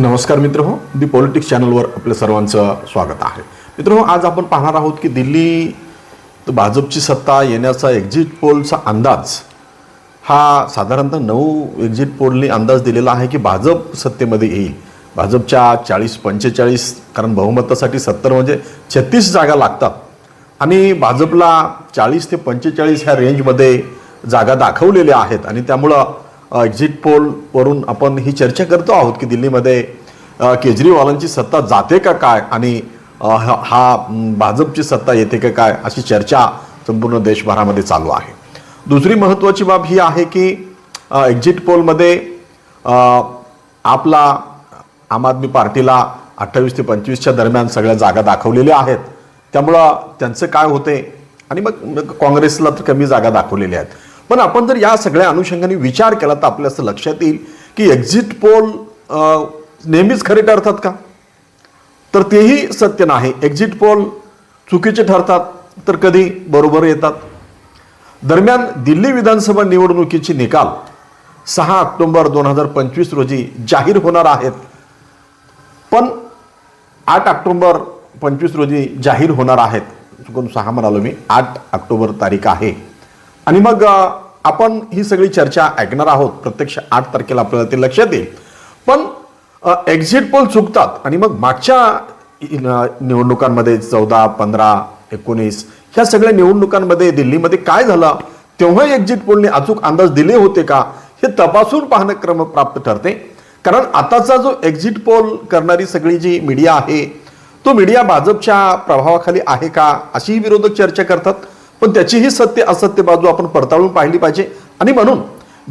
नमस्कार मित्र हो दी पॉलिटिक्स चॅनलवर आपल्या सर्वांचं स्वागत आहे. मित्र हो आज आपण पाहणार आहोत की दिल्ली भाजपची सत्ता येण्याचा एक्झिट पोलचा अंदाज हा साधारणतः नऊ एक्झिट पोलनी अंदाज दिलेला आहे की भाजप सत्तेमध्ये येईल. भाजपच्या चाळीस पंचेचाळीस कारण बहुमतासाठी सत्तर म्हणजे छत्तीस जागा लागतात. आणि भाजपला चाळीस ते पंचेचाळीस ह्या रेंजमध्ये जागा दाखवलेल्या आहेत. आणि त्यामुळं एक्झिट पोलवरून आपण ही चर्चा करतो आहोत की दिल्लीमध्ये केजरीवालांची सत्ता जाते का काय? आणि हा भाजपची सत्ता येते का काय? अशी चर्चा संपूर्ण देशभरामध्ये चालू आहे. दुसरी महत्त्वाची बाब ही आहे की एक्झिट पोलमध्ये आपला आम आदमी पार्टीला अठ्ठावीस ते पंचवीसच्या दरम्यान सगळ्या जागा दाखवलेल्या आहेत. त्यामुळं त्यांचं काय होते? आणि मग काँग्रेसला तर कमी जागा दाखवलेल्या आहेत. पण आपण जर या सगळ्या अनुषंगाने विचार केला तर आपल्या असं लक्षात येईल की एक्झिट पोल नेहमीच खरे ठरतात का? तर तेही सत्य नाही. एक्झिट पोल चुकीचे ठरतात तर कधी बरोबर येतात. दरम्यान दिल्ली विधानसभा निवडणुकीचे निकाल सहा ऑक्टोबर दोन हजार पंचवीस रोजी जाहीर होणार आहेत. पण आठ ऑक्टोबर पंचवीस रोजी जाहीर होणार आहेत. चुकून सहा म्हणालो मी आठ ऑक्टोबर तारीख आहे. आणि मग आपण ही सगळी चर्चा ऐकणार आहोत. प्रत्यक्ष आठ तारखेला आपल्याला ते लक्षात येईल. पण एक्झिट पोल चुकतात. आणि मग मागच्या निवडणुकांमध्ये चौदा पंधरा एकोणीस ह्या सगळ्या निवडणुकांमध्ये दिल्लीमध्ये काय झालं? तेव्हा एक्झिट पोलने अचूक अंदाज दिले होते का? हे तपासून पाहणं क्रमप्राप्त ठरते. कारण आताचा जो एक्झिट पोल करणारी सगळी जी मीडिया आहे तो मीडिया भाजपच्या प्रभावाखाली आहे का? अशीही विरोधक चर्चा करतात. पण त्याचीही सत्य असत्य बाजू आपण पडताळून पाहिली पाहिजे. आणि म्हणून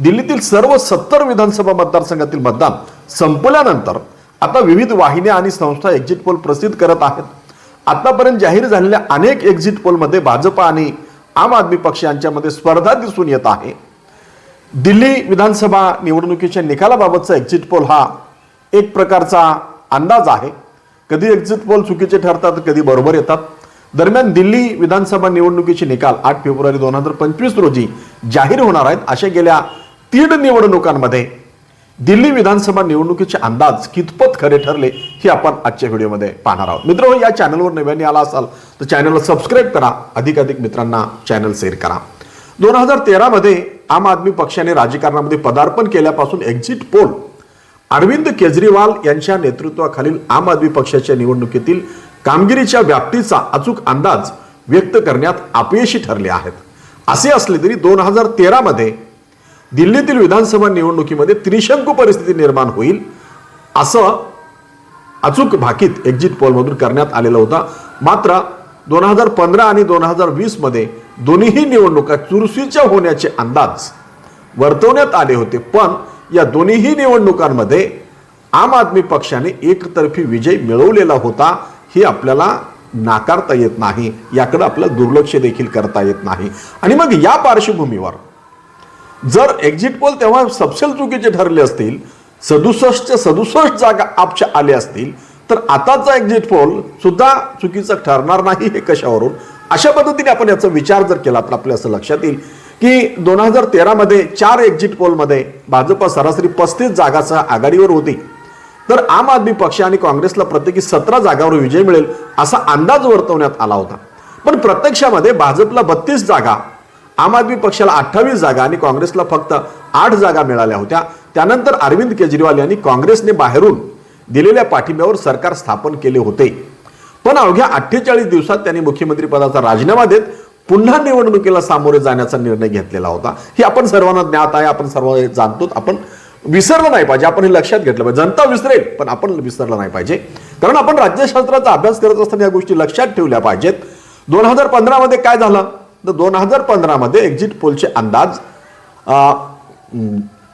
दिल्लीतील सर्व सत्तर विधानसभा मतदारसंघातील मतदान संपल्यानंतर आता विविध वाहिन्या आणि संस्था एक्झिट पोल प्रसिद्ध करत आहेत. आतापर्यंत जाहीर झालेल्या अनेक एक्झिट पोलमध्ये भाजप आणि आम आदमी पक्ष यांच्यामध्ये स्पर्धा दिसून येत आहे. दिल्ली विधानसभा निवडणुकीच्या निकालाबाबतचा एक्झिट पोल हा एक प्रकारचा अंदाज आहे. कधी एक्झिट पोल चुकीचे ठरतात कधी बरोबर येतात. दरम्यान दिल्ली विधानसभा निवडणुकीचे निकाल आठ फेब्रुवारी दोन हजार पंचवीस रोजी जाहीर होणार आहेत. अशा गेल्या तीन निवडणुकांमध्ये दिल्ली विधानसभा निवडणुकीचे अंदाज कितपत खरे ठरले हे आपण आजच्या व्हिडिओमध्ये पाहणार आहोत. मित्र हो, या चॅनलवर नव्याने आला असाल तर चॅनलला सबस्क्राईब करा. अधिकाधिक मित्रांना चॅनल शेअर करा. दोन हजार तेरामध्ये आम आदमी पक्षाने राजकारणामध्ये पदार्पण केल्यापासून एक्झिट पोल अरविंद केजरीवाल यांच्या नेतृत्वाखालील आम आदमी पक्षाच्या निवडणुकीतील कामगिरीच्या व्याप्तीचा अचूक अंदाज व्यक्त करण्यात अपयशी ठरले आहेत. असे असले तरी दोन हजार तेरामध्ये दिल्लीतील विधानसभा निवडणुकीमध्ये त्रिशंकू परिस्थिती निर्माण होईल असं अचूक भाकीत एक्झिट पोलमधून करण्यात आलेला होता. मात्र दोन हजार पंधरा आणि दोन हजार वीसमध्ये दोन्हीही निवडणुका चुरशीच्या होण्याचे अंदाज वर्तवण्यात आले होते. पण या दोन्हीही निवडणुकांमध्ये आम आदमी पक्षाने एकतर्फी विजय मिळवलेला होता हे आपल्याला नाकारता येत नाही. याकडे आपलं दुर्लक्ष देखील करता येत नाही. आणि मग या पार्श्वभूमीवर जर एक्झिट पोल तेव्हा सपशेल चुकीचे ठरले असतील सदुसष्ट सदुसष्ट जागा आपच्या आल्या असतील तर आताचा एक्झिट पोल सुद्धा चुकीचा ठरणार नाही हे कशावरून? अशा पद्धतीने आपण याचा विचार जर केला तर आपल्या असं लक्षात येईल की दोन हजार तेरामध्ये चार एक्झिट पोलमध्ये भाजप सरासरी पस्तीस जागासह आघाडीवर होती. तर आम आदमी पक्ष आणि काँग्रेसला प्रत्येकी सतरा जागावर विजय मिळेल असा अंदाज वर्तवण्यात आला होता. पण प्रत्यक्षामध्ये भाजपला बत्तीस जागा आम आदमी पक्षाला अठ्ठावीस जागा आणि काँग्रेसला फक्त आठ जागा मिळाल्या होत्या. त्यानंतर अरविंद केजरीवाल यांनी काँग्रेसने बाहेरून दिलेल्या पाठिंब्यावर सरकार स्थापन केले होते. पण अवघ्या अठ्ठेचाळीस दिवसात त्यांनी मुख्यमंत्रीपदाचा राजीनामा देत पुन्हा निवडणुकीला सामोरे जाण्याचा निर्णय घेतलेला होता. हे आपण सर्वांना ज्ञात आहे आपण सर्व जाणतो आपण विसरलं नाही पाहिजे. आपण हे लक्षात घेतलं पाहिजे. जनता विसरेल पण आपण विसरलं नाही पाहिजे. कारण आपण राज्यशास्त्राचा अभ्यास करत असताना या गोष्टी लक्षात ठेवल्या पाहिजेत. दोन हजार पंधरामध्ये काय झालं? तर दोन हजार पंधरामध्ये एक्झिट पोलचे अंदाज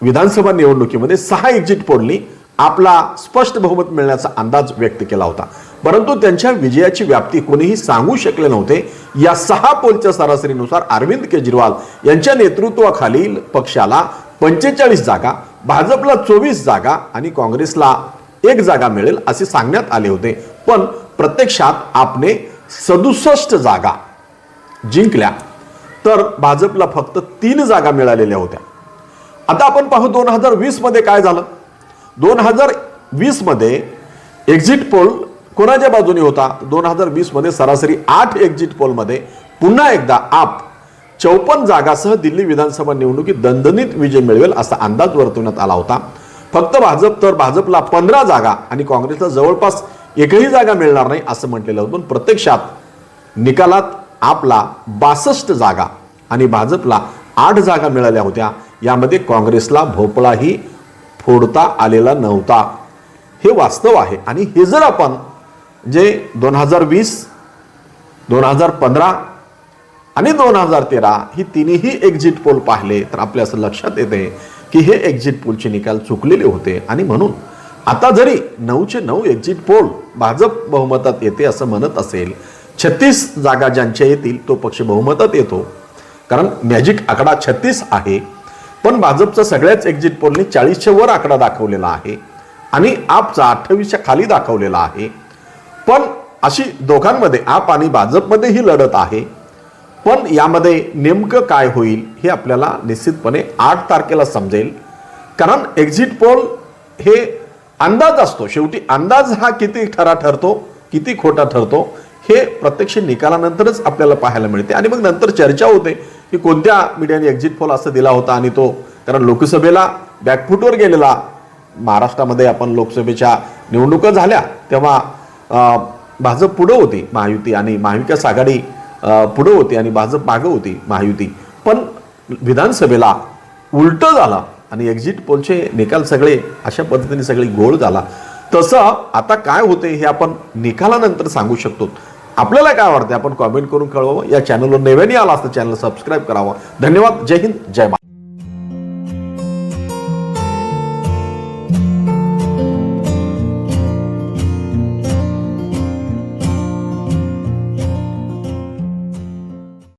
विधानसभा निवडणुकीमध्ये सहा एक्झिट पोलनी आपला स्पष्ट बहुमत मिळण्याचा अंदाज व्यक्त केला होता. परंतु त्यांच्या विजयाची व्याप्ती कोणीही सांगू शकले नव्हते. या सहा पोलच्या सरासरीनुसार अरविंद केजरीवाल यांच्या नेतृत्वाखालील पक्षाला पंचेचाळीस जागा भाजपला चोवीस जागा आणि काँग्रेसला एक जागा मिळेल असे सांगण्यात आले होते. पण प्रत्यक्षात आपने सदुसष्ट जागा जिंकल्या तर भाजपला फक्त तीन जागा मिळालेल्या होत्या. आता आपण पाहू दोन हजार वीसमध्ये काय झालं. दोन हजार वीसमध्ये एक्झिट पोल कोणाच्या बाजूने होता? दोन हजार वीसमध्ये सरासरी आठ एक्झिट पोलमध्ये पुन्हा एकदा आप चौपन्न जागासह दिल्ली विधानसभा निवडणुकीत दणदणीत विजय मिळवेल असा अंदाज वर्तवण्यात आला होता. फक्त भाजप तर भाजपला पंधरा जागा आणि काँग्रेसला जवळपास एकही जागा मिळणार नाही असं म्हटलेलं होतं. पण प्रत्यक्षात निकालात आपला बासष्ट जागा आणि भाजपला आठ जागा मिळाल्या होत्या. यामध्ये काँग्रेसला भोपळाही फोडता आलेला नव्हता. हे वास्तव आहे. आणि हे जर आपण जे दोन हजार वीस दोन हजार पंधरा आणि दोन हजार तेरा ही तिन्ही एक्झिट पोल पाहिले तर आपल्या असं लक्षात येते की हे एक्झिट पोलचे निकाल चुकलेले होते. आणि म्हणून आता जरी नऊचे नऊ एक्झिट पोल भाजप बहुमतात येते असं म्हणत असेल छत्तीस जागा ज्यांच्या येतील तो पक्ष बहुमतात येतो. कारण मॅजिक आकडा छत्तीस आहे पण भाजपचा सगळ्याच एक्झिट पोलने चाळीसच्या वर आकडा दाखवलेला आहे आणि आपचा अठ्ठावीसच्या खाली दाखवलेला आहे. पण अशी दोघांमध्ये आप आणि भाजपमध्ये ही लढत आहे. पण यामध्ये नेमकं काय होईल हे आपल्याला निश्चितपणे आठ तारखेला समजेल. कारण एक्झिट पोल हे अंदाज असतो. शेवटी अंदाज हा किती खरा ठरतो किती खोटा ठरतो हे प्रत्यक्ष निकालानंतरच आपल्याला पाहायला मिळते. आणि मग नंतर चर्चा होते की कोणत्या मीडियाने एक्झिट पोल असं दिला होता आणि तो कारण लोकसभेला बॅकफूटवर गेलेला महाराष्ट्रामध्ये आपण लोकसभेच्या निवडणुका झाल्या तेव्हा भाजप पुढं होती महायुती आणि महाविकास आघाडी पुढं होती आणि भाजप मागं होती महायुती. पण विधानसभेला उलटं झालं आणि एक्झिट पोलचे निकाल सगळे अशा पद्धतीने सगळे गोळ झाला. तसं आता काय होते हे आपण निकालानंतर सांगू शकतो. आपल्याला काय वाटतं आपण कॉमेंट करून कळवावं. या चॅनलवर नव्याने आला असतं चॅनल सबस्क्राईब करावं. धन्यवाद. जय हिंद. जय मा